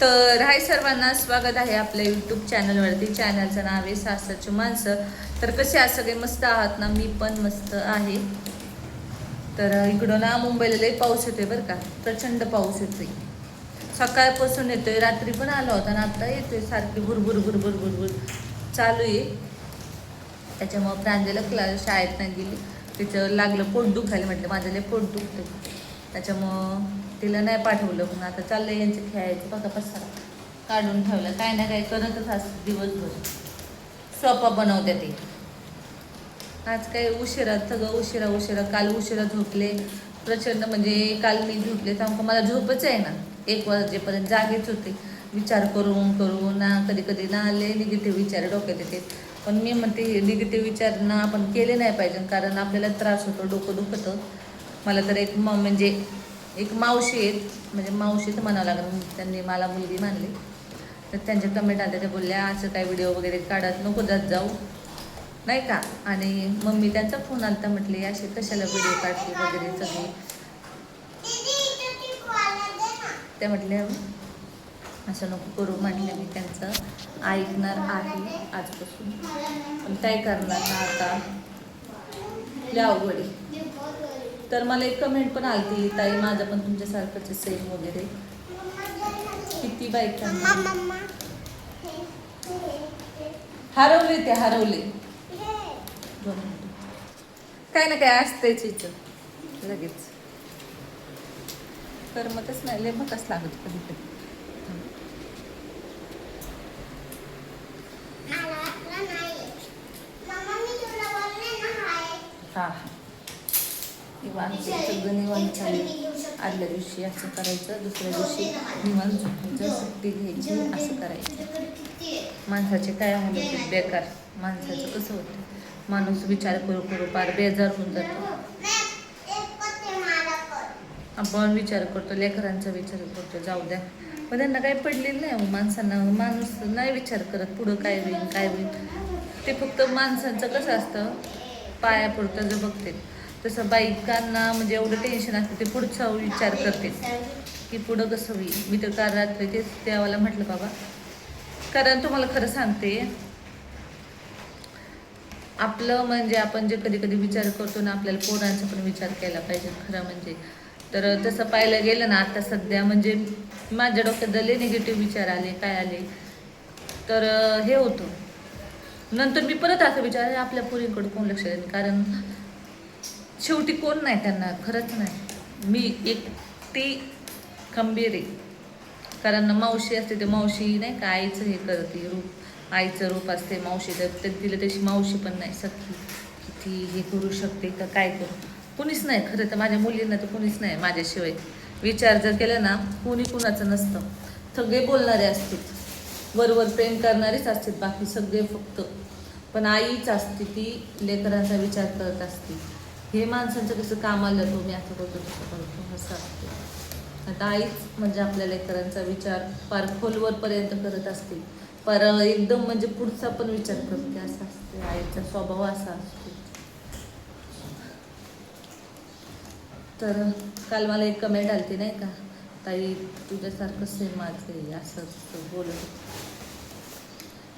तर हाय सर्वांना स्वागत आहे आपल्या यूट्यूब चॅनलवरती चॅनलचं नाव आहे सासरची माणसं. तर कसे आहात सगळे मस्त आहात ना? मी पण मस्त आहे. तर इकडं ना मुंबईला लई पाऊस येतोय बरं का. प्रचंड पाऊस येतोय. सकाळपासून येतोय रात्री पण आला होता आणि आता येतोय. सारखी भुरभुर भुरभुर भुरभुर चालू आहे. त्याच्यामुळं प्रांजला क्लास शाळेत नाही गेली. तिचं लागलं पोट दुखायला म्हटलं. माझं लय पोट दुखतं त्याच्यामुळं तिला नाही पाठवलं मग आता चाललं यांचं खेळायचं. बघा पसारा. काढून ठेवलं. काय ना काय करतच अस दिवसभर स्वपा बनवते ते. आज काय उशिरा सगळं उशिरा उशिरा. काल उशिरा झोपले. प्रचंड म्हणजे काल मी झोपले तर मला झोपच आहे ना एक वाजेपर्यंत जागेच होते. विचार करून करून ना कधी कधी ना आले निगेटिव्ह विचार डोक्यात येते. पण मी म्हणते हे निगेटिव्ह विचार ना आपण केले नाही पाहिजे. कारण आपल्याला त्रास होतो डोकं दुखतं. मला तर एक म म्हणजे एक मावशी आहेत म्हणजे मावशीच म्हणावं लागलं त्यांनी मला मुलगी मानली. तर त्यांच्या कमेंट आल्या त्या बोलल्या असं काही व्हिडिओ वगैरे काढत नको जात जाऊ. नाही का? आणि मम्मी त्यांचा फोन आलता म्हटली असे कशाला व्हिडिओ काढते वगैरे सगळी? त्या म्हटल्या असं नको करू म्हटलं मी त्यांचं. ऐकणार आहे आजपासून पण काय करणार ना आता? लय अवघड आहे. तर मला एक कमेंट पण आलती ताई माझं पण तुमच्यासारखंच सेम वगैरे. किती बायकांना. हरवले ते हरवले. काय ना काय असतेच इथं. लगेच. करमतच नाही लय मगच लागत कधी कधी हा हा. निवांत सगळं निवांत चालेल आदल्या दिवशी असं करायचं दुसऱ्या दिवशी निवांत झोपायचं सुट्टी घ्यायची असं करायचं. माणसाचे काय होतं बेकार. माणसाचं कसं होतं? माणूस विचार करू करू पार बेजार होऊन जातो. आपण विचार करतो लेकरांचा विचार करतो जाऊ द्या. पण त्यांना काही पडलेलं नाही हो, माणसांना. माणूस नाही विचार करत पुढं काय होईल काय होईल. ते फक्त माणसांचं कसं असतं? पायापुरतं जर बघते तसं बायकांना म्हणजे एवढं टेन्शन असतं ते पुढचा विचार करते की पुढं कसं होईल? मी तर काल रात्री तेच देवाला म्हटलं बाबा कारण तुम्हाला खरं सांगते आपलं म्हणजे आपण जे कधी कधी विचार करतो ना आपल्याला पोरांचा पण विचार केला पाहिजे खरं म्हणजे. तर तसं पाहायला गेलं ना आता सध्या म्हणजे माझ्या डोक्यात झाले निगेटिव्ह विचार आले काय आले. तर हे होतं. नंतर मी परत असं विचार आपल्या पोरींकडे कोण लक्ष देईल कारण शेवटी कोण नाही त्यांना खरंच नाही. मी एकटी खंबीर आहे. कारण मावशी असते ते मावशी नाही का आईचं हे करते रूप आईचं रूप असते मावशी. तर तिला तशी मावशी पण नाही सखी किती हे करू शकते का काय करू? कुणीच नाही खरं तर माझ्या मुलींना तर कुणीच नाही माझ्याशिवाय. विचार जर केला ना कुणी कुणाचं नसतं. सगळे बोलणारे असतील. वरवर प्रेम करणारेच असतात बाकी सगळे फक्त. पण आईच असते ती लेकरांचा विचार करत असते. हे माणसांचं कसं काम आलं तो मी असं करतो तसं करतो असं असते आता आईच म्हणजे आपल्या लेकरांचा विचार फार खोलवरपर्यंत करत असते पर एकदम म्हणजे पुढचा पण विचार करते असं असते आईचा स्वभाव असा असतो. तर काल मला एक कमेंट आलती नाही का? ताई तुझ्यासारखं सेम माझं आहे असं बोलत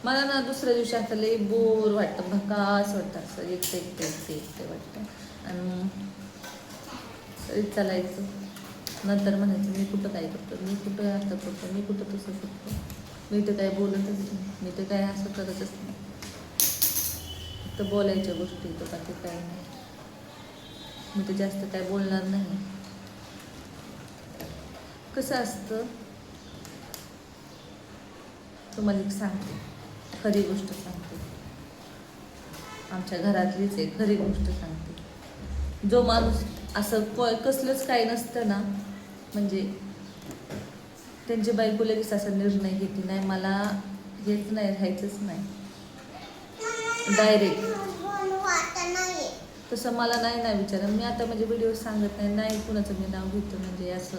मला ना दुसऱ्या दिवशी असं लई बोर वाटतं भकास वाटतं असं एकटं एकटं एकटं एकटं वाटतं. आणि चालायचं. नंतर म्हणायचं मी कुठं काय करतो? मी कुठं असं करतो? मी कुठं तसं करतो मी तर काय बोलतच नाही. मी तर काय असं करतच नाही. फक्त बोलायच्या गोष्टी तर बाकी काय नाही. मी तर जास्त काय बोलणार नाही. कसं असतं? तुम्हाला एक सांगते. खरी गोष्ट सांगते. आमच्या घरातलीच एक खरी गोष्ट सांगते. जो माणूस असं कसलंच काही नसतं ना म्हणजे त्यांची बायको लगेच असा निर्णय घेते नाही मला हेच नाही राहायचंच नाही. डायरेक्ट तसं मला नाही ना विचार मी आता म्हणजे व्हिडिओ सांगत नाही नाही कुणाचं मी नाव घेतो म्हणजे असं.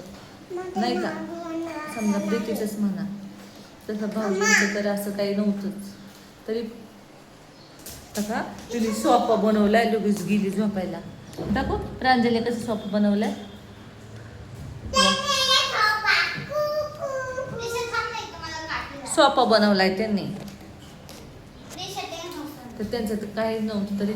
नाही का? समजा प्रीतीचंच म्हणा. तसं भाऊजींचं तर असं काही नव्हतंच. तरी का तिने सोपा बनवलाय लगेच गेली झोपायला. दाखव. प्रांजली कसं सोपा बनवलाय? सोपा. बनवलाय त्यांनी. तर त्यांचं तर काही नव्हतं तरी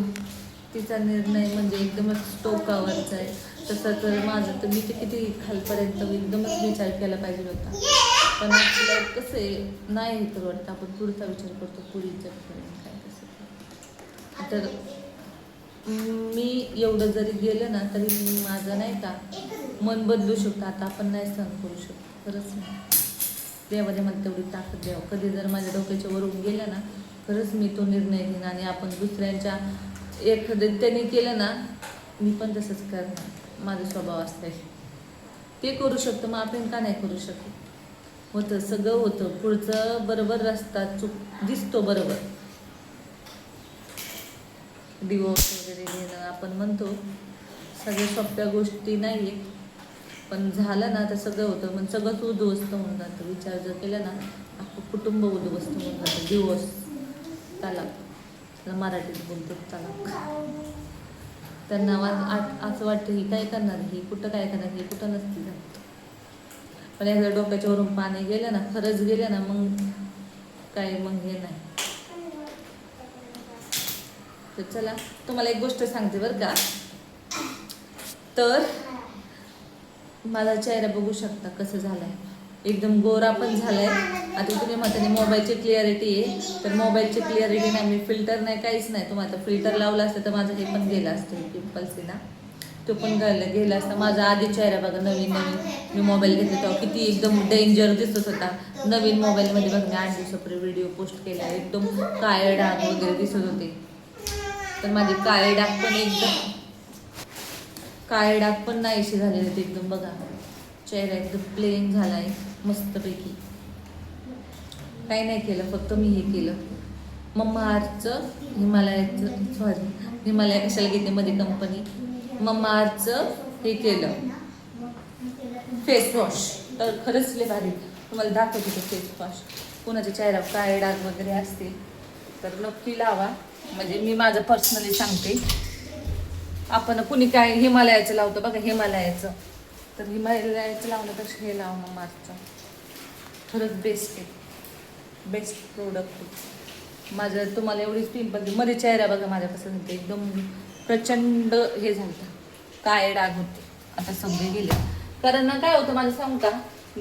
तिचा निर्णय म्हणजे एकदमच टोकावरचा आहे. तसं तर माझं तर मी तर किती खालपर्यंत एकदमच विचार केला पाहिजे होता. पण आपलं कसं आहे नाही तर वाटतं आपण पुढचा विचार करतो पुढीचं काय कसं. तर मी एवढं जरी गेलं ना तरी मी माझं नाही का मन बदलू शकतो. आता आपण नाही सहन करू शकतो. खरंच नाही. देवाने मला तेवढी ताकद द्यावं. कधी जर माझ्या डोक्याच्या वरून गेलं ना खरंच मी तो निर्णय घेईन आणि आपण दुसऱ्यांच्या एखादं त्यांनी केलं ना मी पण तसंच करणार. माझा स्वभाव असते ते करू शकतो मग आपण का नाही करू शकत? होतं सगळं होतं. पुढचं बरोबर रस्ता चुक दिसतो बरोबर. डिवोर्स वगैरे घेणं आपण म्हणतो सगळ्या सोप्या गोष्टी नाही आहेत पण झालं ना तर सगळं होतं. पण सगळंच उद्ध्वस्त होऊन जातं. विचार जर केला ना आपलं कुटुंब उद्ध्वस्त होऊन जातं. डिवोर्स तलाक. त्याला मराठीत बोलतो तलाक. त्यांना वा आत- असं वाटतं ही काय करणार? ही कुठं काय करणार? ही कुठं नसती जात. पण एकदा डोक्याच्या वरून पाणी गेलं ना खरंच गेलं ना मग काय मग हे नाही. तर चला तुम्हाला एक गोष्ट सांगते बरं का. तर माझा चेहरा बघू शकता कसं झालाय. एकदम गोरा पण झालाय. आता तुम्ही म्हणता मोबाईलची क्लिअरिटी आहे तर मोबाईलची क्लिअरिटी नाही मी फिल्टर नाही काहीच नाही. तुम्हाला फिल्टर लावलं असतं तर माझं हे पण गेलं असतं पिंपल्स ना. तो पण गेला गेला असता. माझा आधी चेहरा बघा नवीन नवीन. मी मोबाईल घेतला तेव्हा किती एकदम डेंजर दिसत होता. नवीन मोबाईलमध्ये बघा मी आठ दिवसापूर्वी व्हिडिओ पोस्ट केला. एकदम काळे डाग वगैरे दिसत होते. तर माझे काळे डाग पण एकदम काळे डाग पण नाहीशी झालेले आहेत एकदम बघा. चेहरा एकदम प्लेन झालाय मस्तपैकी. काही नाही केलं फक्त मी हे केलं. मम्मा आर्टचं हिमालयाचं सॉरी हिमालया कशाला घेते मध्ये कंपनी मम्मा आर्टचं हे केलं. फेस वॉश तर खरंच लय भारी. तुम्हाला दाखवते ते फेस वॉश कोणाच्या चेहऱ्यावर काळे डाग वगैरे असतील तर नक्की लावा. म्हणजे मी माझं पर्सनली सांगते. आपण कुणी काय हिमालयाचं लावतो बघा हिमालयाचं. तर हिमालयाचं लावण्यापेक्षा हे लावणं मार्चचं खरंच बेस्ट आहे. बेस्ट प्रोडक्ट माझं तुम्हाला एवढीच पिंपलमध्ये चेहरा बघा माझ्या कसं एकदम प्रचंड हे झालं काय डाग होते. आता सगळे गेले. कारण ना काय होतं माझं सांगता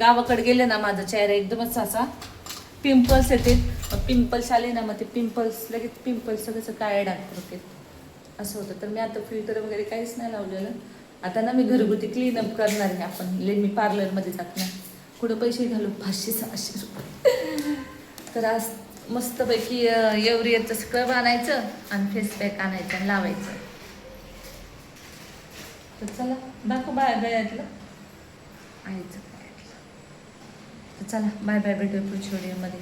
गावाकडे गेले ना माझा चेहरा एकदमच असा पिंपल्स येते पिंपल्स आले ना मग ते पिंपल्स लगेच पिंपल्स सगळं काय डाग होते असं होतं. तर मी आता फिल्टर वगैरे काहीच नाही लावलेलं. आता ना मी घरगुती क्लीनअप करणार आहे आपण. ले मी पार्लरमध्ये जात नाही कुठं पैसे घालू? पाचशे सहाशे रुपये. तर आज मस्तपैकी एवढी स्क्रब आणायचं आणि फेस पॅक आणायचं आणि लावायचं. तर चला दाखव बाय गळ्यातलं. आणायचं तर चला बाय बाय भेटूया पुढच्या व्हिडिओमध्ये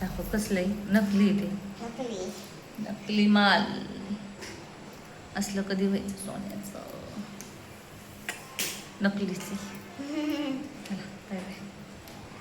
दाखव कसलंय नकली ते. नकली. माल. असलं कधी व्हायचं सोन्याचं. नकलीची